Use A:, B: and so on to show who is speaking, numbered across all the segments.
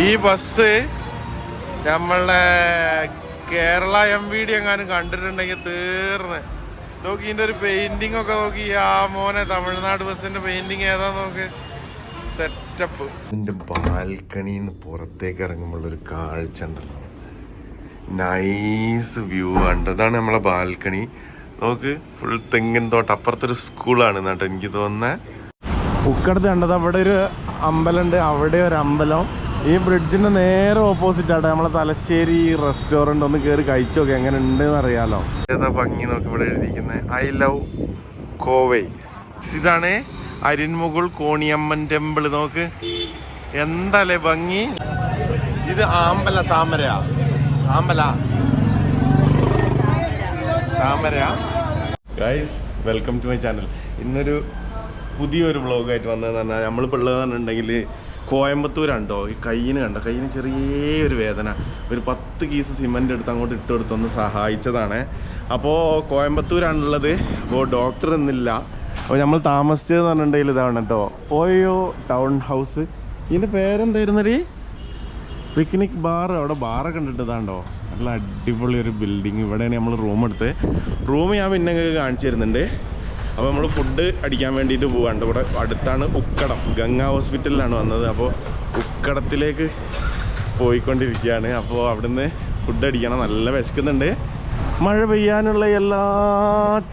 A: ഈ ബസ് നമ്മളെ Kerala M V D എങ്ങാനും കണ്ടിട്ടുണ്ടെങ്കിൽ തീർന്ന്. നോക്കി ഇതിന്റെ ഒരു പെയിന്റിംഗ് ഒക്കെ നോക്കി. ആ മോനെ തമിഴ്നാട് ബസ്സിന്റെ പെയിന്റിംഗ് ഏതാ നോക്ക്? സെറ്റപ്പ് ഇതിന്റെ ബാൽക്കണിന്ന് പുറത്തേക്ക് ഇറങ്ങുമ്പോൾ ഒരു കാഴ്ച ഉണ്ടല്ലോ. നൈസ് വ്യൂ ഉണ്ട്. അതാണ് നമ്മളെ ബാൽക്കണി. നോക്ക് ഫുൾ തെങ്ങിൻ തോട്ടം. അപ്പുറത്തൊരു സ്കൂളാണ് എന്നിട്ട് എനിക്ക് തോന്നുന്നത് ഉക്കടത്ത് കണ്ടത് അവിടെ ഒരു അമ്പലമുണ്ട്. അവിടെ ഒരു അമ്പലം. ഈ ബ്രിഡ്ജിന്റെ നേരെ ഓപ്പോസിറ്റ് ആട്ടെ. നമ്മളെ തലശ്ശേരി റെസ്റ്റോറന്റ് ഒന്ന് കയറി കഴിച്ചു നോക്കി എങ്ങനെ ഉണ്ട് അറിയാലോ. ഏതാ ഭംഗി നോക്കി ഇവിടെ എഴുതിയിരിക്കുന്നത് ഐ ലവ് കോവൈ ഇതാണ് അരിൻമുകുൾ കോണിയമ്മൻ ടെമ്പിൾ നോക്ക്. എന്താലേ ഭംഗി? ഇത് ആമ്പല താമര. ആമ്പല. താമര. Guys welcome to my channel ഇന്നൊരു പുതിയൊരു വ്ളോഗായിട്ട് വന്നതെന്ന് പറഞ്ഞാൽ നമ്മളിപ്പോൾ ഉള്ളതെന്നുണ്ടെങ്കിൽ കോയമ്പത്തൂരുണ്ടോ? ഈ കയ്യിന് കണ്ടോ? കയ്യിന് ചെറിയൊരു വേദന. ഒരു പത്ത് കീസ് സിമന്റ് എടുത്ത് അങ്ങോട്ട് ഇട്ട് കൊടുത്തൊന്ന് സഹായിച്ചതാണ്. അപ്പോൾ കോയമ്പത്തൂരാണുള്ളത്. അപ്പോൾ ഡോക്ടർ എന്നില്ല അപ്പോൾ നമ്മൾ താമസിച്ചതെന്ന് പറഞ്ഞിട്ടുണ്ടെങ്കിൽ ഇതാണ് കേട്ടോ. OYO town house. ഇതിന്റെ പേരെന്തായിരുന്നൊരു പിക്നിക് ബാർ അവിടെ ബാറൊക്കെ കണ്ടിട്ട് ഇതാണ്ടോ? നല്ല അടിപൊളി ഒരു ബിൽഡിങ് ഇവിടെയാണ് നമ്മൾ റൂം എടുത്ത് റൂം ഞാൻ പിന്നെ കാണിച്ചു തരുന്നുണ്ട്. അപ്പോൾ നമ്മൾ ഫുഡ് അടിക്കാൻ വേണ്ടിയിട്ട് പോകാണ്ട് ഇവിടെ അടുത്താണ് ഉക്കടം. ഗംഗ ഹോസ്പിറ്റലിലാണ് വന്നത്. അപ്പോൾ ഉക്കടത്തിലേക്ക് പോയിക്കൊണ്ടിരിക്കുകയാണ്. അപ്പോൾ അവിടുന്ന് ഫുഡ് അടിക്കണം. നല്ല വിശക്കുന്നുണ്ട്. മഴ പെയ്യാനുള്ള എല്ലാ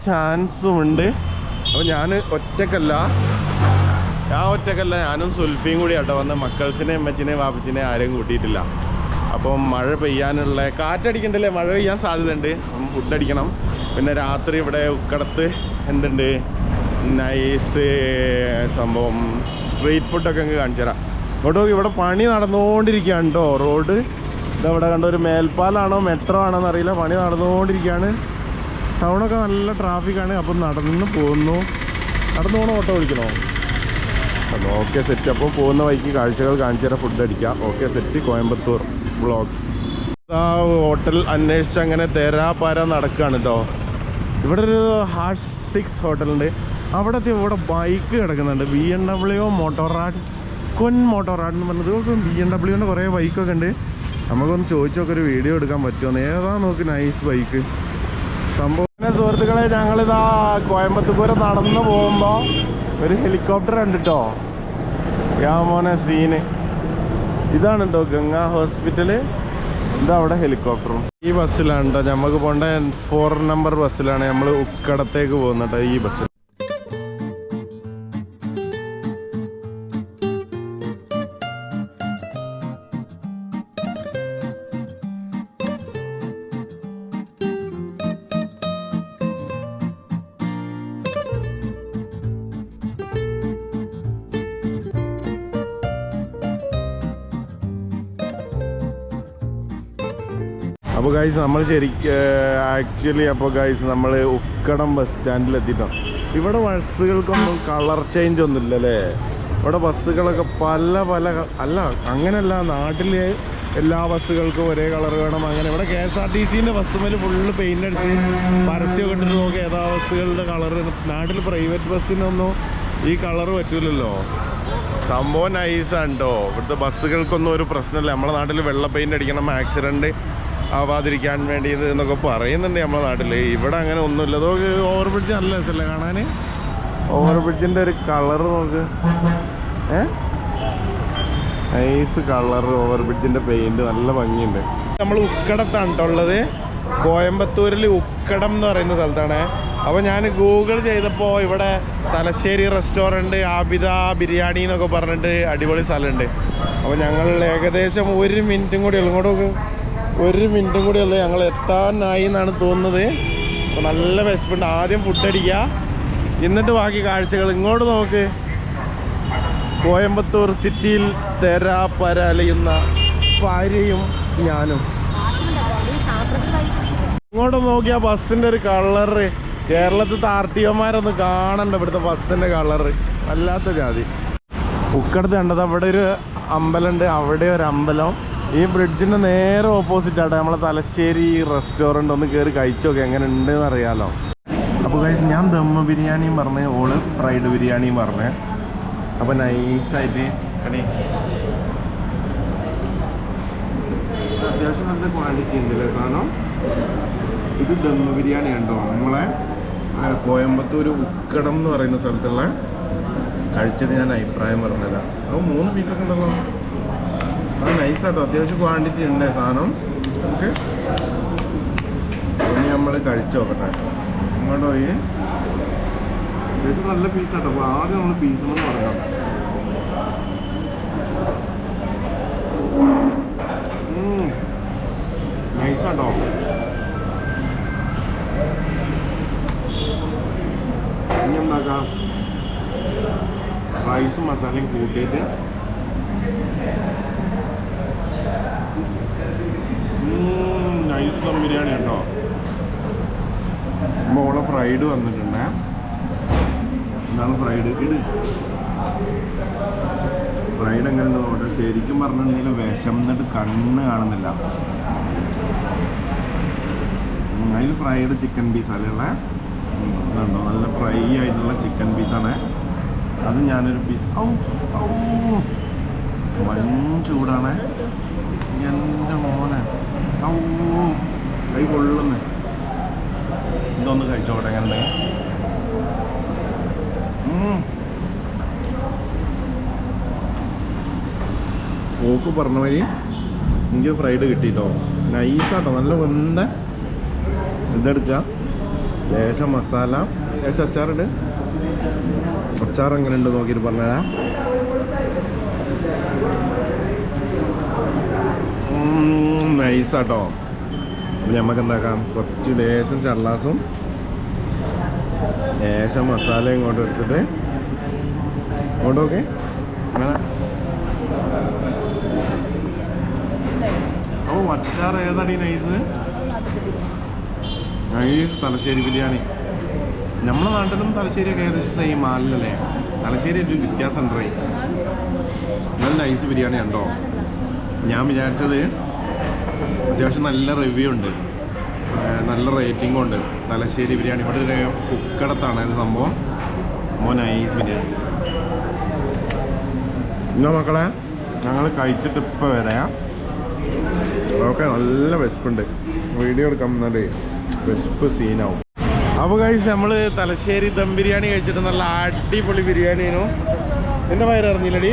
A: ചാൻസും ഉണ്ട്. അപ്പോൾ ഞാൻ ഒറ്റക്കല്ല. ഞാൻ ഒറ്റക്കല്ല. ഞാനും സുൽഫിയും കൂടി ആട്ടോ വന്ന് മക്കൾസിനെ അമ്മച്ചിനെ വാപ്പച്ചിനെ ആരെയും കൂട്ടിയിട്ടില്ല. അപ്പം മഴ പെയ്യാനുള്ള കാറ്റടിക്കണ്ടല്ലേ? മഴ പെയ്യാൻ സാധ്യതയുണ്ട്. അപ്പം ഫുഡ് അടിക്കണം. പിന്നെ രാത്രി ഇവിടെ ഉക്കടത്ത് എന്തുണ്ട്? നൈസ് സംഭവം സ്ട്രീറ്റ് ഫുഡൊക്കെ അങ്ങ് കാണിച്ചു തരാം. ഇവിടെ ഇവിടെ പണി നടന്നുകൊണ്ടിരിക്കുകയാണ് കേട്ടോ റോഡ് ഇതവിടെ കണ്ട ഒരു മേൽപ്പാലാണോ മെട്രോ ആണോ എന്നറിയില്ല പണി നടന്നുകൊണ്ടിരിക്കുകയാണ്. ടൗണൊക്കെ നല്ല ട്രാഫിക്കാണ് അപ്പം നടന്ന് പോകുന്നു. നടന്നു പോകണോ ഓട്ടോ വിളിക്കണോ? ഓക്കെ സെറ്റ് അപ്പോൾ പോകുന്ന വഴിക്ക് കാഴ്ചകൾ കാണിച്ചു തരാം. ഫുഡ് അടിക്കാം. Okay set Coimbatore. വ്ളോഗ്സ് ആ ഹോട്ടൽ അന്വേഷിച്ച് അങ്ങനെ തേരാപാര നടക്കുകയാണ് കേട്ടോ ഇവിടെ ഒരു ഹാഷ് സിക്സ് ഹോട്ടലുണ്ട് അവിടെ ഇവിടെ ബൈക്ക് കിടക്കുന്നുണ്ട്. ബി എം ഡബ്ല്യു മോട്ടോറാഡ് കൊൻ മോട്ടോറാഡ് എന്ന് പറഞ്ഞത്. ബി എം ഡബ്ല്യുവിന്റെ കുറേ ബൈക്കൊക്കെ ഉണ്ട്. നമുക്കൊന്ന് ചോദിച്ചൊക്കെ ഒരു വീഡിയോ എടുക്കാൻ പറ്റുമോ? ഏതാ നോക്ക് നൈസ് ബൈക്ക് സംഭവം സുഹൃത്തുക്കളെ ഞങ്ങളിതാ കോയമ്പത്തൂർ നടന്നു പോകുമ്പോൾ ഒരു ഹെലികോപ്റ്റർ ഉണ്ട് കേട്ടോ യാ മോനെ സീന് ഇതാണ് കേട്ടോ ഗംഗാ ഹോസ്പിറ്റൽ. ഇതാ അവിടെ ഹെലികോപ്റ്ററും. ഈ ബസ്സിലാണ് കേട്ടോ നമുക്ക് പോണ്ട ഫോർ നമ്പർ ബസ്സിലാണ്. നമ്മൾ ഉക്കടത്തേക്ക് പോകുന്നത് ഈ ബസ്സിൽ അപ്പോൾ ഗൈസ് നമ്മൾ ശരിക്കും ആക്ച്വലി അപ്പോൾ ഗൈസ് നമ്മൾ ഉക്കടം ബസ് സ്റ്റാൻഡിൽ എത്തിയിട്ടോ. ഇവിടെ ബസ്സുകൾക്കൊന്നും കളർ ചേഞ്ച് ഒന്നുമില്ല ഇല്ലല്ലേ ഇവിടെ ബസ്സുകളൊക്കെ പല പല അല്ല അങ്ങനെയല്ല നാട്ടിലെ എല്ലാ ബസ്സുകൾക്കും ഒരേ കളർ വേണം. അങ്ങനെ ഇവിടെ കെ എസ് ആർ ടി സിന്റെ ബസ്സുമേൽ ഫുള്ള് പെയിന്റ് അടിച്ച് പരസ്യമൊക്കെ ഇട്ടിട്ട് നോക്കി ഏതാ ബസ്സുകളുടെ കളർ നാട്ടിൽ പ്രൈവറ്റ് ബസ്സിനൊന്നും ഈ കളർ പറ്റില്ലല്ലോ സംഭവം നൈസാണ് കേട്ടോ ഇവിടുത്തെ ബസ്സുകൾക്കൊന്നും ഒരു പ്രശ്നമില്ല. നമ്മുടെ നാട്ടിൽ വെള്ള പെയിന്റ് അടിക്കണം ആക്സിഡന്റ് ആവാതിരിക്കാൻ വേണ്ടി ഇത് എന്നൊക്കെ പറയുന്നുണ്ട് നമ്മുടെ നാട്ടിൽ ഇവിടെ അങ്ങനെ ഒന്നുമില്ല. അതൊക്കെ ഓവർ ബ്രിഡ്ജ് നല്ല രസമല്ലേ കാണാൻ ഓവർ ബ്രിഡ്ജിന്റെ ഒരു കളർ നോക്ക്. ഏ? നൈസ് കളർ ഓവർ ബ്രിഡ്ജിന്റെ പെയിന്റ് നല്ല ഭംഗിയുണ്ട്. നമ്മൾ ഉക്കടത്താണ് ഉള്ളത്. കോയമ്പത്തൂരിൽ ഉക്കടം എന്ന് പറയുന്ന സ്ഥലത്താണ്. അപ്പോൾ ഞാൻ ഗൂഗിൾ ചെയ്തപ്പോൾ ഇവിടെ തലശ്ശേരി റെസ്റ്റോറന്റ് ആബിദ ബിരിയാണി എന്നൊക്കെ പറഞ്ഞിട്ട് അടിപൊളി സ്ഥലമുണ്ട്. അപ്പോൾ ഞങ്ങൾ ഏകദേശം ഒരു മിനിറ്റും കൂടി ഉള്ളു. ഇങ്ങോട്ട് നോക്ക്. ഒരു മിനിറ്റും കൂടി ഉള്ളു. ഞങ്ങൾ എത്താനായി എന്നാണ് തോന്നുന്നത്. അപ്പോൾ നല്ല വിശപ്പുണ്ട്. ആദ്യം ഫുഡ് അടിക്കുക. എന്നിട്ട് ബാക്കി കാഴ്ചകൾ ഇങ്ങോട്ട് നോക്ക്. കോയമ്പത്തൂർ സിറ്റിയിൽ തെര പരലയുന്ന ഭാര്യയും ഞാനും. ഇങ്ങോട്ട് നോക്കിയ ബസ്സിന്റെ ഒരു കളറ് കേരളത്തിലത്തെ ആർ ടി ഒമാരൊന്ന് കാണണ്ട ഇവിടുത്തെ ബസ്സിന്റെ കളറ് വല്ലാത്ത ജാതി. ഉക്കടത്ത് കണ്ടത് അവിടെ ഒരു അമ്പലമുണ്ട്. അവിടെ ഒരു അമ്പലം. ഈ ബ്രിഡ്ജിന്റെ നേരെ ഓപ്പോസിറ്റ് ആട്ടെ. നമ്മളെ തലശ്ശേരി റെസ്റ്റോറന്റ് ഒന്ന് കയറി കഴിച്ചൊക്കെ. എങ്ങനെ ഉണ്ട് അറിയാലോ. അപ്പോൾ കഴിച്ച് ഞാൻ ദമ്മ ബിരിയാണിയും പറഞ്ഞ് ഓൾ ഫ്രൈഡ് ബിരിയാണിയും പറഞ്ഞ്. അപ്പോൾ നൈസായിട്ട് കടി അത്യാവശ്യം നല്ല ക്വാണ്ടിറ്റി ഉണ്ട് അല്ലേ സാധനം? ഇത് ദമ്മ ബിരിയാണി ഉണ്ടോ നമ്മളെ കോയമ്പത്തൂർ ഉക്കടം എന്ന് പറയുന്ന സ്ഥലത്തുള്ള കഴിച്ചിട്ട് ഞാൻ അഭിപ്രായം പറഞ്ഞതാണ് അപ്പോൾ മൂന്ന് പീസൊക്കെ ഉണ്ടല്ലോ. അത് നൈസാട്ടോ അത്യാവശ്യം ക്വാണ്ടിറ്റി ഉണ്ട് സാധനം. ഓക്കെ ഇനി നമ്മൾ കഴിച്ചു നോക്കട്ടെ. ഇങ്ങോട്ട് പോയി. അത്യാവശ്യം നല്ല പീസാട്ടോ അപ്പോൾ ആദ്യം നമ്മൾ പീസ് എന്ന് പറയാം നൈസാട്ടോ ഇനി എന്താക്കാം? റൈസും മസാലയും കൂട്ടിയിട്ട് നൈസ് ദം ബിരിയാണി കേട്ടോ മോളെ ഫ്രൈഡ് വന്നിട്ടുണ്ട്. എന്താണ് ഫ്രൈഡ് ഇട്. ഫ്രൈഡ് എങ്ങനെ നോട്ടെ ശരിക്കും പറഞ്ഞിട്ടുണ്ടെങ്കിൽ വിശന്നിട്ട് കണ്ണ് കാണുന്നില്ല. അതിൽ ഫ്രൈഡ് ചിക്കൻ പീസ് അല്ലേ ഉള്ളേ. നല്ല ഫ്രൈ ആയിട്ടുള്ള ചിക്കൻ പീസാണ് അത് ഞാനൊരു പീസ് ഔ ഔ. വൻ ചൂടാണ്. എന്റെ മോനെ. ഔ. കൈ കൊള്ളുന്നു ഇതൊന്ന് കഴിച്ചോട്ടെ എങ്ങനെ ഓക്ക് പറഞ്ഞ വഴി എനിക്ക് ഫ്രൈഡ് നൈസ് നൈസാട്ടോ നല്ല വെന്ത ഇതെടുക്കുക ലേശം മസാല ലേശം അച്ചാറുണ്ട് അച്ചാർ എങ്ങനെ ഉണ്ട് നോക്കിയിട്ട് പറഞ്ഞതാ നൈസാട്ടോ അപ്പം നമുക്ക് എന്താക്കാം കുറച്ച് ദേശം ചള്ളാസും ദേശം മസാലയും ഇങ്ങോട്ട് എടുത്തിട്ട് ഇങ്ങോട്ട് ഓക്കെ അങ്ങനെ ഓ അച്ചാർ ഏതാടി നൈസ് നൈസ് തലശ്ശേരി ബിരിയാണി. നമ്മുടെ നാട്ടിലും തലശ്ശേരിയൊക്കെ ഏകദേശം സെയിം ആലല്ലേ തലശ്ശേരി ഒരു വ്യത്യാസം ഉണ്ടായി. നല്ല നൈസ് ബിരിയാണി ഉണ്ടോ ഞാൻ വിചാരിച്ചത് അത്യാവശ്യം നല്ല റിവ്യൂ ഉണ്ട്. നല്ല റേറ്റിംഗും ഉണ്ട്. തലശ്ശേരി ബിരിയാണി. ഇവിടെ ഒരു കുക്കടത്താണ് ഇത് സംഭവം. സംഭവം നൈസ് ബിരിയാണി. ഇന്നോ മക്കളെ ഞങ്ങൾ കഴിച്ചിട്ട് ഇപ്പോൾ വരാം. ഓക്കെ നല്ല വിശപ്പുണ്ട്. വീഡിയോ എടുക്കാൻ എന്നാലേ വിശപ്പ് സീനാവും അപ്പോൾ കഴിച്ച് നമ്മൾ തലശ്ശേരി ദം ബിരിയാണി കഴിച്ചിട്ട് നല്ല അടിപൊളി ബിരിയാണിനു എന്റെ വയറിറങ്ങിയില്ലടി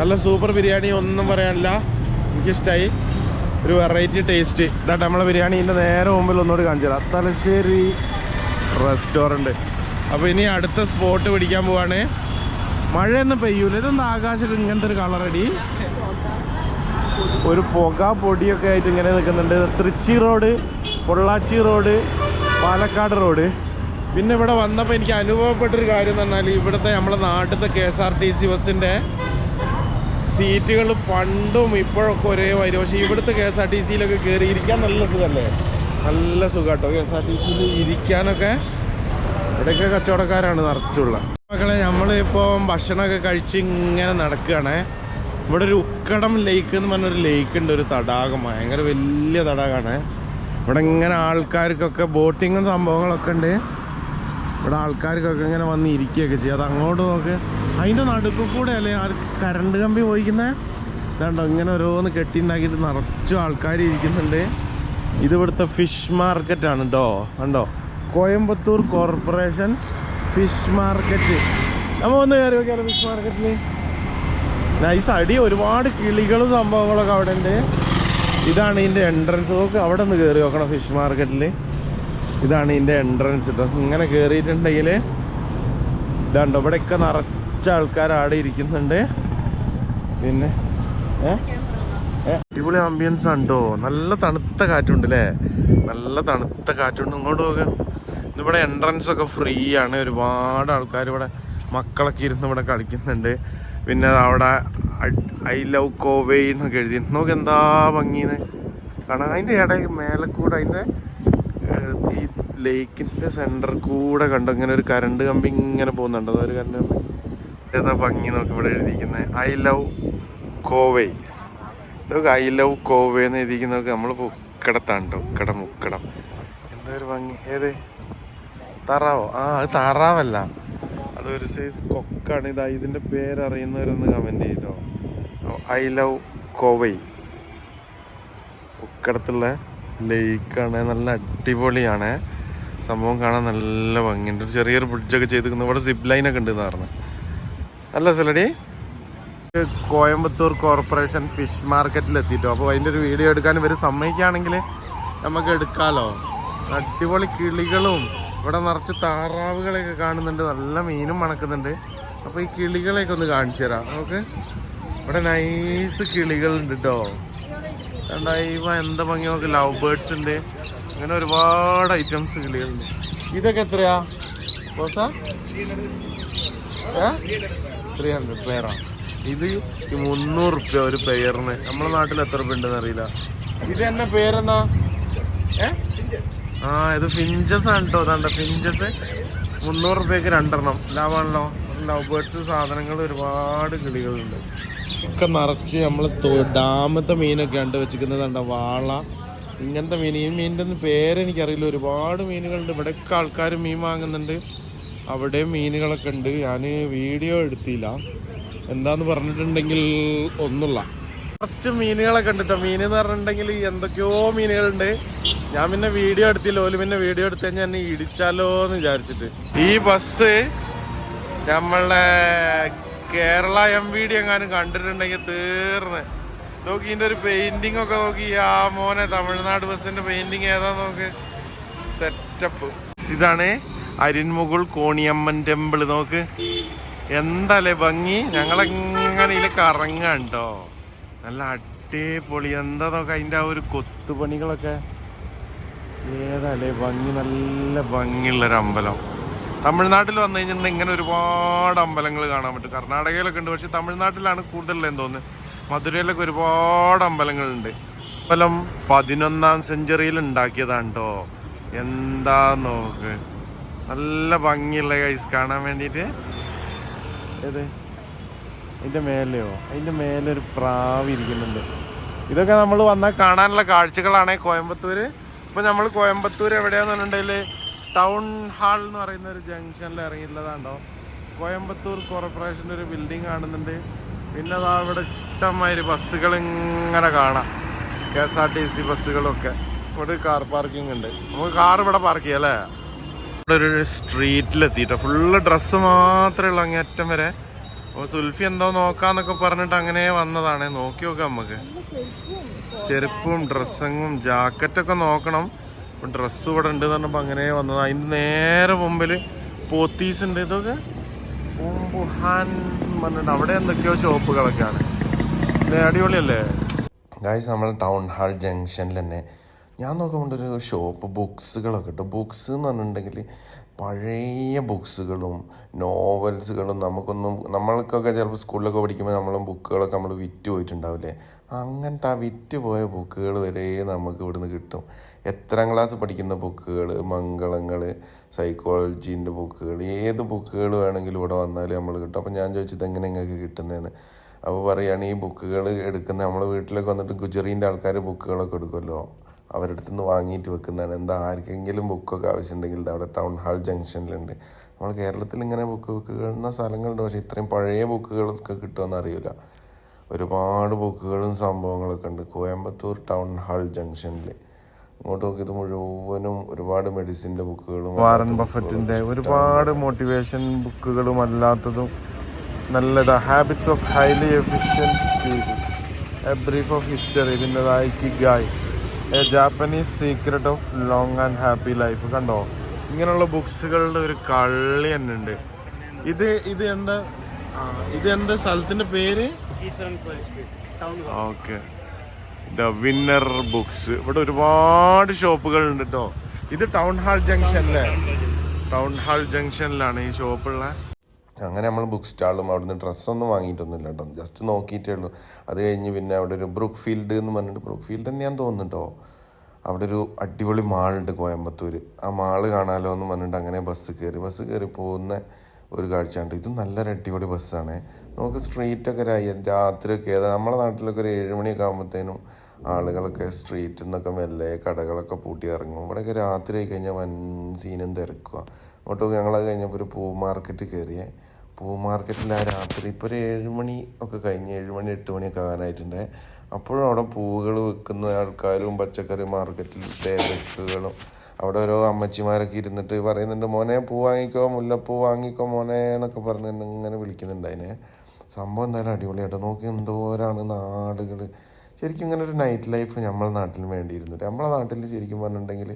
A: നല്ല സൂപ്പർ ബിരിയാണി ഒന്നും പറയാനില്ല. എനിക്കിഷ്ടമായി ഒരു വെറൈറ്റി ടേസ്റ്റ് ഇതാട്ടെ നമ്മളെ ബിരിയാണീന്റെ നേരെ മുമ്പിൽ ഒന്നുകൂടി കാണിച്ചു തരാം. തലശ്ശേരി റെസ്റ്റോറന്റ് അപ്പോൾ ഇനി അടുത്ത സ്പോട്ട് പിടിക്കാൻ പോവാണ്. മഴയൊന്നും പെയ്യൂല. ഇതൊന്നും ആകാശത്ത് ഇങ്ങനത്തെ ഒരു കളറടി ഒരു പുക പൊടിയൊക്കെ ആയിട്ട് ഇങ്ങനെ നിൽക്കുന്നുണ്ട്. Trichy road Pollachi road Palakkad road പിന്നെ ഇവിടെ വന്നപ്പോൾ എനിക്ക് അനുഭവപ്പെട്ടൊരു കാര്യം എന്ന് പറഞ്ഞാൽ ഇവിടുത്തെ നമ്മുടെ നാട്ടിലത്തെ K S R T C ബസ്സിന്റെ സീറ്റുകൾ പണ്ടും ഇപ്പോഴൊക്കെ ഒരേ വരും പക്ഷേ ഇവിടുത്തെ കെ എസ് ആർ ടി സിയിലൊക്കെ കയറി ഇരിക്കാൻ നല്ല സുഖമല്ലേ? നല്ല സുഖം കേട്ടോ കെ എസ് ആർ ടി സിയിൽ ഇരിക്കാനൊക്കെ ഇവിടെയൊക്കെ കച്ചവടക്കാരാണ് നിറച്ചുള്ള. മക്കളെ നമ്മളിപ്പോൾ ഭക്ഷണമൊക്കെ കഴിച്ച് ഇങ്ങനെ നടക്കുകയാണേ. ഇവിടെ ഒരു ഉക്കടം ലേക്ക് എന്ന് പറഞ്ഞൊരു ലേക്ക് ഉണ്ട് ഒരു തടാകം. ഭയങ്കര വലിയ തടാകമാണ്. ഇവിടെ ഇങ്ങനെ ആൾക്കാർക്കൊക്കെ ബോട്ടിങ്ങും സംഭവങ്ങളൊക്കെ ഉണ്ട്. ഇവിടെ ആൾക്കാർക്കൊക്കെ ഇങ്ങനെ വന്ന് ഇരിക്കുകയൊക്കെ ചെയ്യും. അത് അങ്ങോട്ട് നോക്ക്. അതിന്റെ നടുക്ക് കൂടെ അല്ലേ ആ കരണ്ട് കമ്പി പോയിക്കുന്നേ? ഇതാണ്ടോ ഇങ്ങനെ ഓരോന്ന് കെട്ടിണ്ടാക്കിയിട്ട് നിറച്ചും ആൾക്കാർ ഇരിക്കുന്നുണ്ട്. ഇത് ഇവിടുത്തെ ഫിഷ് മാർക്കറ്റാണ് കേട്ടോ കണ്ടോ? കോയമ്പത്തൂർ കോർപ്പറേഷൻ ഫിഷ് മാർക്കറ്റ് നമ്മൾ ഒന്ന് കയറി നോക്കിയാലോ ഫിഷ് മാർക്കറ്റിൽ നൈസ് അടി ഒരുപാട് കിളികളും സംഭവങ്ങളൊക്കെ അവിടെ ഉണ്ട് ഇതാണ് ഇതിന്റെ എൻട്രൻസ് നോക്ക് അവിടെ ഒന്ന് കയറി നോക്കണം ഫിഷ് മാർക്കറ്റിൽ ഇതാണ് ഇതിന്റെ എൻട്രൻസ് കേട്ടോ ഇങ്ങനെ കയറിയിട്ടുണ്ടെങ്കിൽ ഇതാണ്ടോ ഇവിടെയൊക്കെ നിറച്ച ആൾക്കാർ ആടെ ഇരിക്കുന്നുണ്ട്. പിന്നെ അടിപൊളി ആംബിയൻസ് കേട്ടോ നല്ല തണുത്ത കാറ്റുണ്ട് അല്ലേ നല്ല തണുത്ത കാറ്റുണ്ട്. ഇങ്ങോട്ട് നോക്ക്. ഇവിടെ എൻട്രൻസ് ഒക്കെ ഫ്രീ ആണ്. ഒരുപാട് ആൾക്കാർ ഇവിടെ മക്കളൊക്കെ ഇരുന്ന് ഇവിടെ കളിക്കുന്നുണ്ട്. പിന്നെ അവിടെ ഐ ലവ് കോവേ എന്നൊക്കെ എഴുതി നോക്ക് എന്താ ഭംഗിന്ന്. കാണാൻ അതിന്റെ ഇടയിൽ മേലെ കൂടെ അതിന്റെ ഈ ലേക്കിന്റെ സെന്റർ കൂടെ കണ്ടു. ഇങ്ങനെ ഒരു കരണ്ട് കമ്പി ഇങ്ങനെ പോകുന്നുണ്ട്. അതൊരു കരണ്ട് കമ്പി. ഏതാ ഭംഗി നോക്കി ഇവിടെ എഴുതിയിരിക്കുന്നത് ഐ ലവ് കോവൈ ഇതൊക്കെ ഐ ലവ് കോവേ എന്ന് എഴുതിയിരിക്കുന്നതൊക്കെ നമ്മൾ ഉക്കടത്താണ് കേട്ടോ ഉക്കടം മുക്കടം എന്താ ഒരു ഭംഗി. ഏത്? താറാവോ? ആ അത് താറാവല്ല. അതൊരു സൈസ് കൊക്കാണ്. ഇതാ ഇതിന്റെ പേരറിയുന്നവരൊന്ന് കമന്റ് ചെയ്തോ ഐ ലവ് കോവൈ ഉക്കടത്തുള്ള ലേക്കാണ് നല്ല അടിപൊളിയാണ്. സംഭവം കാണാൻ നല്ല ഭംഗിയുണ്ട്. ചെറിയൊരു ബ്രിഡ്ജൊക്കെ ചെയ്തിരിക്കുന്നത് ഇവിടെ സിപ്പ് ഉണ്ട് എന്ന് പറഞ്ഞു. അല്ല സെലഡി കോയമ്പത്തൂർ കോർപ്പറേഷൻ ഫിഷ് മാർക്കറ്റിൽ എത്തിയിട്ടോ അപ്പോൾ അതിന്റെ ഒരു വീഡിയോ എടുക്കാൻ ഇവർ സമ്മതിക്കുകയാണെങ്കിൽ നമുക്ക് എടുക്കാമല്ലോ അടിപൊളി കിളികളും ഇവിടെ നിറച്ച് താറാവുകളെയൊക്കെ കാണുന്നുണ്ട്. നല്ല മീനും മണക്കുന്നുണ്ട്. അപ്പോൾ ഈ കിളികളെയൊക്കെ ഒന്ന് കാണിച്ചു തരാം. നമുക്ക് ഇവിടെ നൈസ് കിളികളുണ്ട് കേട്ടോ ഇവ എന്താ ഭംഗി. നോക്ക് ലവ് ബേർഡ്സ് ഉണ്ട്. അങ്ങനെ ഒരുപാട് ഐറ്റംസ് കിളികളുണ്ട്. ഇതൊക്കെ എത്രയാ? ബോസ? ത്രീ ഹൺഡ്രഡ് പേരാണ് ഇത് മുന്നൂറ് റുപ്യ ഒരു പെയറിന് നമ്മുടെ നാട്ടിൽ എത്ര റുപ്യ ഉണ്ടെന്ന് അറിയില്ല. ഇത് എന്നെ പേരെന്നാ? ആ ഇത് ഫിഞ്ചസ് ആണ് കേട്ടോ അതാണ്ട ഫിഞ്ചസ് മുന്നൂറ് റുപ്യക്ക് രണ്ടെണ്ണം. ലാഭമാണല്ലോ ലവ് ബേർഡ്സ് സാധനങ്ങൾ ഒരുപാട് കിളികളുണ്ട്. ഒക്കെ നിറച്ച് നമ്മൾ ഡാമത്തെ മീനൊക്കെ ഉണ്ട് വെച്ചിരിക്കുന്നത് വാള. ഇങ്ങനത്തെ മീൻ. ഈ മീനിന്റെ ഒന്നും പേരെനിക്കറിയില്ല. ഒരുപാട് മീനുകളുണ്ട്. ഇവിടെയൊക്കെ ആൾക്കാർ മീൻ വാങ്ങുന്നുണ്ട്. അവിടെയും മീനുകളൊക്കെ ഉണ്ട്. ഞാൻ വീഡിയോ എടുത്തില്ല. എന്താന്ന് പറഞ്ഞിട്ടുണ്ടെങ്കിൽ ഒന്നുമില്ല. കുറച്ച് മീനുകളൊക്കെ ഉണ്ട് കേട്ടോ മീൻ എന്ന് പറഞ്ഞിട്ടുണ്ടെങ്കിൽ എന്തൊക്കെയോ മീനുകളുണ്ട്. ഞാൻ പിന്നെ വീഡിയോ എടുത്തില്ല. ഓൽ പിന്നെ വീഡിയോ എടുത്ത് കഴിഞ്ഞാൽ എന്നെ ഇടിച്ചാലോ എന്ന് വിചാരിച്ചിട്ട്. ഈ ബസ് നമ്മളെ കേരള എം വി ഡി എങ്ങാനും കണ്ടിട്ടുണ്ടെങ്കിൽ തീർന്ന്. നോക്കി ഇതിന്റെ ഒരു പെയിന്റിംഗ് ഒക്കെ നോക്കി. ആ മോനെ തമിഴ്നാട് ബസ്സിന്റെ പെയിന്റിംഗ് ഏതാ നോക്ക്. സെറ്റപ്പ് ഇതാണ് അരിൻമുകുൾ കോണിയമ്മൻ ടെമ്പിൾ നോക്ക്. എന്താല്ലേ ഭംഗി? ഞങ്ങളെങ്ങനെ ഇതിൽ കറങ്ങാൻ കേട്ടോ നല്ല അടിപൊളി. എന്താ നോക്ക അതിന്റെ ആ ഒരു കൊത്തുപണികളൊക്കെ? ഏതാല്ലേ ഭംഗി? നല്ല ഭംഗിയുള്ളൊരു അമ്പലം. തമിഴ്നാട്ടിൽ വന്നു കഴിഞ്ഞിട്ടുണ്ടെങ്കിൽ ഇങ്ങനെ ഒരുപാട് അമ്പലങ്ങൾ കാണാൻ പറ്റും. കർണാടകയിലൊക്കെ ഉണ്ട് പക്ഷെ തമിഴ്നാട്ടിലാണ് കൂടുതലെന്ന് തോന്നുന്നു. മധുരയിലൊക്കെ ഒരുപാട് അമ്പലങ്ങളുണ്ട്. അമ്പലം പതിനൊന്നാം സെഞ്ചുറിയിൽ ഉണ്ടാക്കിയതാണ് കേട്ടോ എന്താ നോക്ക്? നല്ല ഭംഗിയുള്ള കൈസ് കാണാൻ വേണ്ടിയിട്ട്. ഏത്? അതിന്റെ മേലെയോ? അതിന്റെ മേലെ ഒരു പ്രാവ് ഇരിക്കുന്നുണ്ട്. ഇതൊക്കെ നമ്മൾ വന്നാൽ കാണാനുള്ള കാഴ്ചകളാണ് കോയമ്പത്തൂർ ഇപ്പം നമ്മൾ കോയമ്പത്തൂർ എവിടെയാന്ന് പറഞ്ഞിട്ടുണ്ടെങ്കിൽ ടൗൺ ഹാൾ എന്ന് പറയുന്ന ഒരു ജംഗ്ഷനിൽ ഇറങ്ങിയിട്ടുള്ളതാണ്ടോ? കോയമ്പത്തൂർ കോർപ്പറേഷന്റെ ഒരു ബിൽഡിംഗ് കാണുന്നുണ്ട്. പിന്നെ അതാ ഇവിടെ ഇഷ്ടമായൊരു ബസ്സുകൾ ഇങ്ങനെ കാണാം. K S R T C ബസ്സുകളൊക്കെ. ഇവിടെ കാർ പാർക്കിംഗ് ഉണ്ട്. നമുക്ക് കാർ ഇവിടെ പാർക്ക് ചെയ്യാം അല്ലേ? ഇവിടെ ഒരു സ്ട്രീറ്റിലെത്തിയിട്ട് ഫുള്ള് ഡ്രസ്സ് മാത്രമേ ഉള്ളൂ അങ്ങേറ്റം വരെ. അപ്പോൾ സുൽഫി എന്തോ നോക്കാന്നൊക്കെ പറഞ്ഞിട്ട് അങ്ങനെ വന്നതാണ്. നോക്കി നോക്കാം നമുക്ക് ചെരുപ്പും ഡ്രസ്സങ്ങും ജാക്കറ്റൊക്കെ നോക്കണം. ഇപ്പം ഡ്രസ്സ് ഇവിടെ ഉണ്ട് എന്ന് പറഞ്ഞപ്പോൾ അങ്ങനെ വന്നത്. അതിന്റെ നേരെ മുമ്പിൽ പോത്തീസ് ഉണ്ട്. ഇതൊക്കെ പൂമ്പുഹാൻ പറഞ്ഞിട്ട് അവിടെ എന്തൊക്കെയോ ഷോപ്പുകളൊക്കെയാണ് അടിപൊളിയല്ലേ? ഗായ്സ് നമ്മൾ ടൗൺ ഹാൾ ജംഗ്ഷനിൽ തന്നെ ഞാൻ നോക്കുമ്പോൾ ഒരു ഷോപ്പ് ബുക്സുകളൊക്കെ കേട്ടോ ബുക്സ് എന്ന് പറഞ്ഞിട്ടുണ്ടെങ്കിൽ പഴയ ബുക്സുകളും നോവൽസുകളും നമുക്കൊന്നും നമ്മൾക്കൊക്കെ ചിലപ്പോൾ സ്കൂളിലൊക്കെ പഠിക്കുമ്പോൾ നമ്മളും ബുക്കുകളൊക്കെ നമ്മൾ വിറ്റ് പോയിട്ടുണ്ടാവില്ലേ? അങ്ങനത്തെ ആ വിറ്റ് പോയ ബുക്കുകൾ വരെ നമുക്ക് ഇവിടുന്ന് കിട്ടും. എത്രാം ക്ലാസ് പഠിക്കുന്ന ബുക്കുകൾ മംഗളങ്ങൾ സൈക്കോളജീന്റെ ബുക്കുകൾ ഏത് ബുക്കുകൾ വേണമെങ്കിലും ഇവിടെ വന്നാൽ നമ്മൾ കിട്ടും. അപ്പോൾ ഞാൻ ചോദിച്ചത് എങ്ങനെ നിങ്ങൾക്ക് കിട്ടുന്നതെന്ന് അപ്പോൾ പറയുകയാണ് ഈ ബുക്കുകൾ എടുക്കുന്ന നമ്മൾ വീട്ടിലൊക്കെ വന്നിട്ട് ഗുജറീന്റെ ആൾക്കാർ ബുക്കുകളൊക്കെ എടുക്കുമല്ലോ അവരുടെ അടുത്ത് നിന്ന് വാങ്ങിയിട്ട് വെക്കുന്നതാണ്. എന്താ ആർക്കെങ്കിലും ബുക്കൊക്കെ ആവശ്യമുണ്ടെങ്കിൽ ദാ അവിടെ ടൗൺ ഹാൾ ജംഗ്ഷനിലുണ്ട്. നമ്മൾ കേരളത്തിൽ ഇങ്ങനെ ബുക്ക് വെക്കുന്ന സ്ഥലങ്ങളുണ്ട്. പക്ഷേ ഇത്രയും പഴയ ബുക്കുകളൊക്കെ കിട്ടുമെന്ന് അറിയില്ല. ഒരുപാട് ബുക്കുകളും സംഭവങ്ങളൊക്കെ ഉണ്ട്. കോയമ്പത്തൂർ ടൗൺ ഹാൾ ജംഗ്ഷനിൽ ഇങ്ങോട്ട് നോക്കിയത് മുഴുവനും ഒരുപാട് മെഡിസിന്റെ ബുക്കുകളും വാറൻ ബഫറ്റിന്റെ ഒരുപാട് മോട്ടിവേഷൻ ബുക്കുകളും അല്ലാത്തതും നല്ലതാ. Habits of highly efficient a brief of history പിന്നെ ഗായ് a Japanese secret of long and happy life കണ്ടോ? ഇങ്ങനെയുള്ള ബുക്സുകളുടെ ഒരു കള്ളി തന്നെ ഉണ്ട് ഇത് ഇത് എന്താ? ഇത് എന്താ സ്ഥലത്തിന്റെ പേര്? ഓക്കെ ദ വിന്നർ ബുക്സ് ഇവിടെ ഒരുപാട് ഷോപ്പുകൾ ഉണ്ട് കേട്ടോ ഇത് ടൗൺ ഹാൾ ജംഗ്ഷനിലെ ടൗൺ ഹാൾ ജംഗ്ഷനിലാണ് ഈ ഷോപ്പുള്ള. അങ്ങനെ നമ്മൾ ബുക്ക് സ്റ്റാളും അവിടുന്ന് ഡ്രസ്സൊന്നും വാങ്ങിയിട്ടൊന്നുമില്ല കേട്ടോ. ജസ്റ്റ് നോക്കിയിട്ടേ ഉള്ളൂ. അത് കഴിഞ്ഞ് പിന്നെ അവിടെ ഒരു ബ്രൂക്ക് ഫീൽഡ് എന്ന് പറഞ്ഞിട്ട് ബ്രൂക്ക് ഫീൽഡ് തന്നെയാന്ന് ഞാൻ തോന്നുന്നുണ്ടോ അവിടെ ഒരു അടിപൊളി മാളുണ്ട് കോയമ്പത്തൂർ ആ മാൾ കാണാലോ എന്ന് പറഞ്ഞിട്ട് അങ്ങനെ ബസ് കയറി ബസ് കയറി പോകുന്ന ഒരു കാഴ്ചയുണ്ട്. ഇത് നല്ലൊരു അടിപൊളി ബസ്സാണ് നമുക്ക് സ്ട്രീറ്റൊക്കെ രാത്രിയൊക്കെ ഏതാ നമ്മുടെ നാട്ടിലൊക്കെ ഒരു ഏഴ് മണിയൊക്കെ ആകുമ്പോഴത്തേനും ആളുകളൊക്കെ സ്ട്രീറ്റിൽ നിന്നൊക്കെ മെല്ലെ കടകളൊക്കെ പൂട്ടി ഇറങ്ങും. ഇവിടെയൊക്കെ രാത്രി ആയി കഴിഞ്ഞാൽ വൻ സീനും തിരക്കുക അങ്ങോട്ട് ഞങ്ങളത് കഴിഞ്ഞപ്പോൾ ഒരു പൂ മാർക്കറ്റ് കയറിയേ പൂ മാർക്കറ്റിൽ ആ രാത്രി ഇപ്പോൾ ഒരു ഏഴ് മണി ഒക്കെ കഴിഞ്ഞ് ഏഴ് മണി എട്ട് മണിയൊക്കെ ആകാനായിട്ടുണ്ട്. അപ്പോഴും അവിടെ പൂവുകൾ വിൽക്കുന്ന ആൾക്കാരും പച്ചക്കറി മാർക്കറ്റിൽ തിരക്കുകളും അവിടെ ഓരോ അമ്മച്ചിമാരൊക്കെ ഇരുന്നിട്ട് പറയുന്നുണ്ട് മോനെ പൂ വാങ്ങിക്കോ മുല്ലപ്പൂ വാങ്ങിക്കോ മോനെ എന്നൊക്കെ പറഞ്ഞ് ഇങ്ങനെ വിളിക്കുന്നുണ്ട് അതിനെ. സംഭവം എന്തായാലും അടിപൊളിയായിട്ട് നോക്കി എന്തോരാണ് നാടുകൾ ശരിക്കും ഇങ്ങനെ ഒരു നൈറ്റ് ലൈഫ് നമ്മളെ നാട്ടിൽ വേണ്ടിയിരുന്നു. നമ്മളെ നാട്ടിൽ ശരിക്കും പറഞ്ഞിട്ടുണ്ടെങ്കിൽ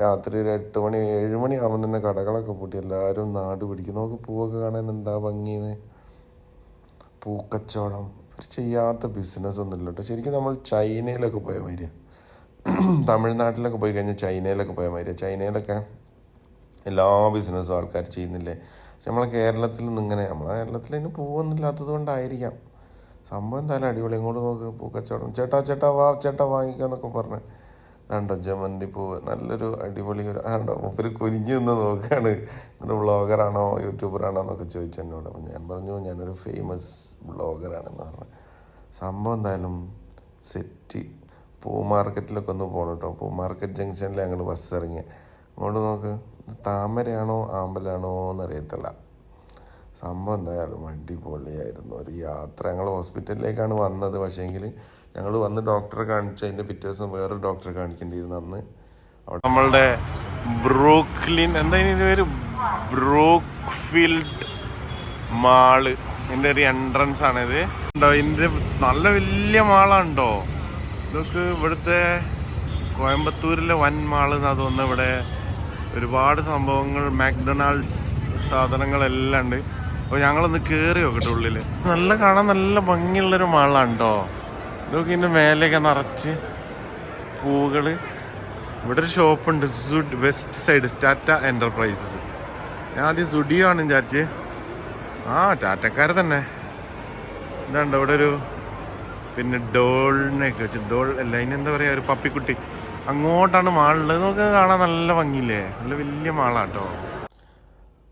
A: രാത്രി ഒരു എട്ട് മണി ഏഴ് മണി ആകുമ്പോൾ തന്നെ കടകളൊക്കെ പൂട്ടി. എല്ലാവരും നാട് പിടിക്കും. നമുക്ക് പൂവൊക്കെ കാണാൻ എന്താ ഭംഗിന്ന്? പൂക്കച്ചവടം. ഇവർ ചെയ്യാത്ത ബിസിനസ് ഒന്നുമില്ല കേട്ടോ. ശരിക്കും നമ്മൾ ചൈനയിലൊക്കെ പോയ മാതിരിയാണ് തമിഴ്നാട്ടിലൊക്കെ പോയി കഴിഞ്ഞാൽ ചൈനയിലൊക്കെ പോയ മാതിരിയാണ് ചൈനയിലൊക്കെ എല്ലാ ബിസിനസ്സും ആൾക്കാർ ചെയ്യുന്നില്ലേ? പക്ഷെ നമ്മളെ കേരളത്തിൽ നിന്ന് ഇങ്ങനെ നമ്മളെ കേരളത്തിൽ അതിന് പൂവൊന്നുമില്ലാത്തത് കൊണ്ടായിരിക്കാം. സംഭവം എന്തായാലും അടിപൊളി. ഇങ്ങോട്ട് നോക്ക് പൂക്കച്ചവടം. ചേട്ടാ ചേട്ടാ വാ ചേട്ടാ വാങ്ങിക്കാന്നൊക്കെ പറഞ്ഞ്. കണ്ടോ ജമന്തി പൂവ്. നല്ലൊരു അടിപൊളി ഒരു ആണ്ടോ മൂപ്പര് കുനിഞ്ഞു നിന്ന് നോക്കുകയാണ് നിങ്ങളുടെ ബ്ലോഗറാണോ യൂട്യൂബറാണോ എന്നൊക്കെ ചോദിച്ചു എന്നോട്. അപ്പം ഞാൻ പറഞ്ഞു ഞാനൊരു ഫേമസ് വ്ളോഗറാണെന്ന് പറഞ്ഞു. സംഭവം എന്തായാലും സെറ്റ് പൂ മാർക്കറ്റിലൊക്കെ ഒന്ന് പോകണം കേട്ടോ. പൂ മാർക്കറ്റ് ജംഗ്ഷനിൽ ഞങ്ങൾ ബസ് ഇറങ്ങി അങ്ങോട്ട് നോക്ക് താമരയാണോ ആമ്പലാണോ എന്നറിയത്തില്ല. സംഭവം എന്തായാലും അടിപൊളിയായിരുന്നു. ഒരു യാത്ര. ഞങ്ങൾ ഹോസ്പിറ്റലിലേക്കാണ് വന്നത് പക്ഷേങ്കിൽ ഞങ്ങൾ വന്ന് ഡോക്ടറെ കാണിച്ച് അതിന്റെ പിറ്റേ ദിവസം വേറൊരു ഡോക്ടറെ കാണിക്കേണ്ടിയിരുന്നു അന്ന്. അവിടെ നമ്മളുടെ ബ്രൂക്ലിൻ എന്താ ഇതിന്റെ പേര്? Brookfield mall. ഇതിന്റെ ഒരു എൻട്രൻസ് ആണിത് ഉണ്ടോ? ഇതിന്റെ നല്ല വലിയ മാളാണ്ടോ ഇതൊക്കെ ഇവിടുത്തെ കോയമ്പത്തൂരിലെ വൻ മാൾ എന്നാ തോന്നുന്നു. ഇവിടെ ഒരുപാട് സംഭവങ്ങൾ മാക്ഡൊണാൾഡ്സ് സാധനങ്ങളെല്ലാം ഉണ്ട്. അപ്പോൾ ഞങ്ങളൊന്ന് കയറി നോക്കട്ടെ ഉള്ളിൽ നല്ല കാണാൻ നല്ല ഭംഗിയുള്ളൊരു മാളാണ് കേട്ടോ ഇതൊക്കെ മേലെയൊക്കെ നിറച്ച് പൂവുകൾ ഇവിടെ ഒരു ഷോപ്പുണ്ട് സുഡ് വെസ്റ്റ് സൈഡ് ടാറ്റ എന്റർപ്രൈസസ് ഞാൻ ആദ്യം സുഡിയോ ആണ് വിചാരിച്ച്. ആ ടാറ്റക്കാർ തന്നെ. ഇതാണ്ട് ഇവിടെ ഒരു പിന്നെ ഡോളിനെയൊക്കെ വെച്ച് ഡോൾ അല്ല അതിനെന്താ പറയുക ഒരു പപ്പിക്കുട്ടി. അങ്ങോട്ടാണ് മാളുള്ളത്. നമുക്ക് കാണാൻ നല്ല ഭംഗിയില്ലേ? നല്ല വലിയ മാളാട്ടോ.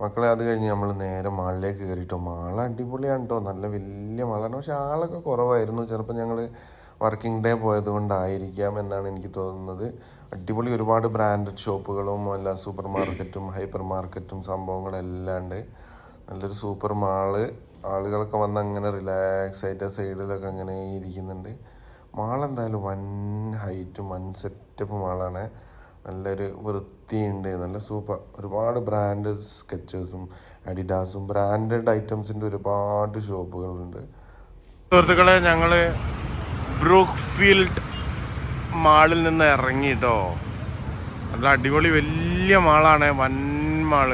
A: മക്കളെ അത് കഴിഞ്ഞ് നമ്മൾ നേരെ മാളിലേക്ക് കയറിയിട്ടോ. മാള അടിപൊളിയാണ് കേട്ടോ നല്ല വലിയ മാളാണ്. പക്ഷെ ആളൊക്കെ കുറവായിരുന്നു. ചിലപ്പോൾ ഞങ്ങൾ വർക്കിംഗ് ഡേ പോയത് കൊണ്ടായിരിക്കാം എന്നാണ് എനിക്ക് തോന്നുന്നത്. അടിപൊളി ഒരുപാട് ബ്രാൻഡഡ് ഷോപ്പുകളും അല്ല സൂപ്പർ മാർക്കറ്റും ഹൈപ്പർ മാർക്കറ്റും സംഭവങ്ങളെല്ലാം ഉണ്ട്. നല്ലൊരു സൂപ്പർ മാൾ. ആളുകളൊക്കെ വന്ന് അങ്ങനെ റിലാക്സ് ആയിട്ട് സൈഡിലൊക്കെ അങ്ങനെ ഇരിക്കുന്നുണ്ട്. മാൾ എന്തായാലും വൻ ഹൈറ്റും വൻ സെറ്റപ്പ് മാളാണ്. നല്ലൊരു വൃത്തിയുണ്ട്. നല്ല സൂപ്പർ. ഒരുപാട് ബ്രാൻഡ് സ്കെച്ചേഴ്സും അഡിഡാസും ബ്രാൻഡഡ് ഐറ്റംസിന്റെ ഒരുപാട് ഷോപ്പുകളുണ്ട്. സുഹൃത്തുക്കളെ ഞങ്ങൾ ബ്രൂക്ക് ഫീൽഡ് മാളിൽ നിന്ന് ഇറങ്ങി കേട്ടോ നല്ല അടിപൊളി വലിയ മാളാണ് വൻ മാൾ.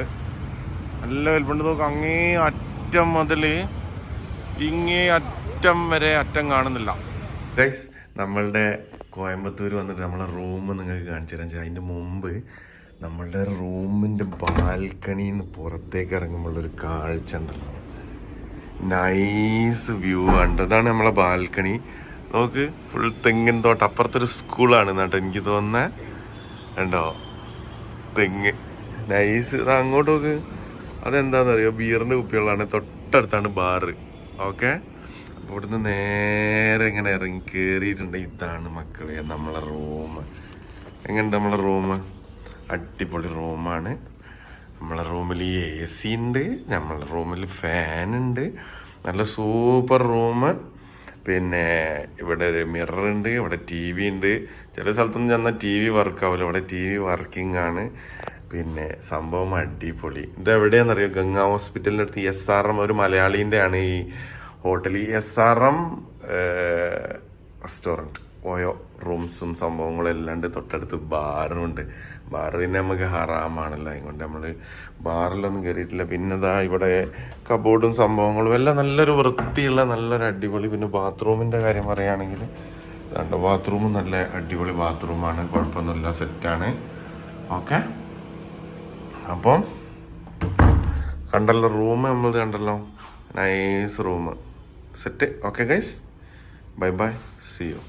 A: നല്ല വലുപ്പുണ്ട് നോക്കാം അങ്ങേ അറ്റം മുതൽ ഇങ്ങേ അറ്റം വരെ അറ്റം കാണുന്നില്ല. നമ്മളുടെ കോയമ്പത്തൂർ വന്നിട്ട് നമ്മളെ റൂം നിങ്ങൾക്ക് കാണിച്ചു തരാം. അതിന്റെ മുമ്പ് നമ്മളുടെ റൂമിന്റെ ബാൽക്കണിയിൽ നിന്ന് പുറത്തേക്ക് ഇറങ്ങുമ്പോഴുള്ളൊരു കാഴ്ച ഉണ്ടല്ലോ. നൈസ് വ്യൂ ആണ്. അതാണ് നമ്മളെ ബാൽക്കണി. നോക്ക് ഫുൾ തെങ്ങിൻ തോട്ടം. അപ്പുറത്തൊരു സ്കൂളാണ് നാട്ടോ എനിക്ക് തോന്നുന്നത് കണ്ടോ? തെങ്ങ്. നൈസ് അങ്ങോട്ട് നോക്ക്. അതെന്താണെന്നറിയോ ബിയറിന്റെ കുപ്പികളാണ് തൊട്ടടുത്താണ് ബാറ്. ഓക്കെ? അപ്പോൾ ഇവിടുന്ന് നേരെ ഇങ്ങനെ ഇറങ്ങി കയറിയിട്ടുണ്ട് ഇതാണ് മക്കളെ നമ്മളെ റൂം എങ്ങനെയുണ്ട് നമ്മളെ റൂം അടിപൊളി റൂമാണ് നമ്മളെ റൂമിൽ എ സി ഉണ്ട്. നമ്മളെ റൂമിൽ ഫാനുണ്ട് നല്ല സൂപ്പർ റൂം പിന്നെ ഇവിടെ ഒരു മിറർ ഉണ്ട് ഇവിടെ ടി വി ഉണ്ട്. ചില സ്ഥലത്തൊന്നും ചെന്നാൽ ടി വി വർക്ക് ആവില്ല ഇവിടെ ടി വി വർക്കിംഗ് ആണ്. പിന്നെ സംഭവം അടിപൊളി. ഇത് എവിടെയാണെന്നറിയോ ഗംഗാ ഹോസ്പിറ്റലിന്റെ അടുത്ത് എസ് ആർ എം ഒരു മലയാളീന്റെ ആണ് ഈ hotel S R M restaurant OYO റൂംസും സംഭവങ്ങളും എല്ലാം ഉണ്ട് തൊട്ടടുത്ത് ബാറും ഉണ്ട് ബാർ പിന്നെ നമുക്ക് ഹറാമാണല്ലോ. അതുകൊണ്ട് നമ്മൾ ബാറിലൊന്നും കയറിയിട്ടില്ല പിന്നെ ഇതാ ഇവിടെ കബോർഡും സംഭവങ്ങളും എല്ലാം നല്ലൊരു വൃത്തിയുള്ള നല്ലൊരു അടിപൊളി പിന്നെ ബാത്റൂമിന്റെ കാര്യം പറയുകയാണെങ്കിൽ രണ്ട് ബാത്റൂമും നല്ല അടിപൊളി ബാത്റൂമാണ്. കുഴപ്പമൊന്നുമില്ല സെറ്റാണ്. ഓക്കെ. അപ്പം കണ്ടല്ലോ റൂം നമ്മൾ കണ്ടല്ലോ. Nice room set. Okay guys. Bye bye. See you